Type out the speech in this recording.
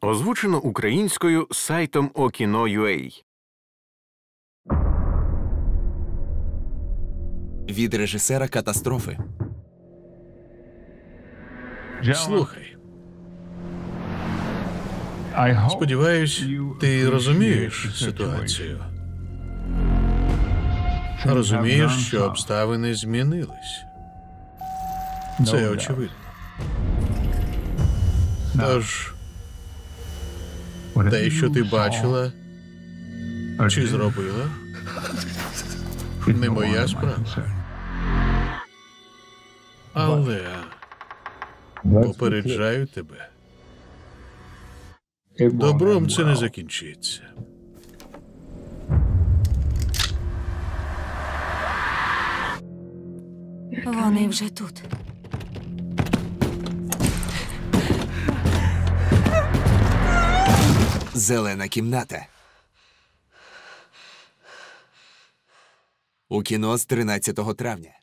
Озвучено українською сайтом Okino.ua від режисера катастрофи. Слухай, Сподіваюсь, сподіваюсь, ти розумієш ситуацію. Розумієш, що обставини змінились. Це очевидно. Тож, те, що ти бачила чи зробила, не моя справа. але попереджаю тебе. Добром це не закінчиться. Вони вже тут. Зелена кімната. У кіно з 13 травня.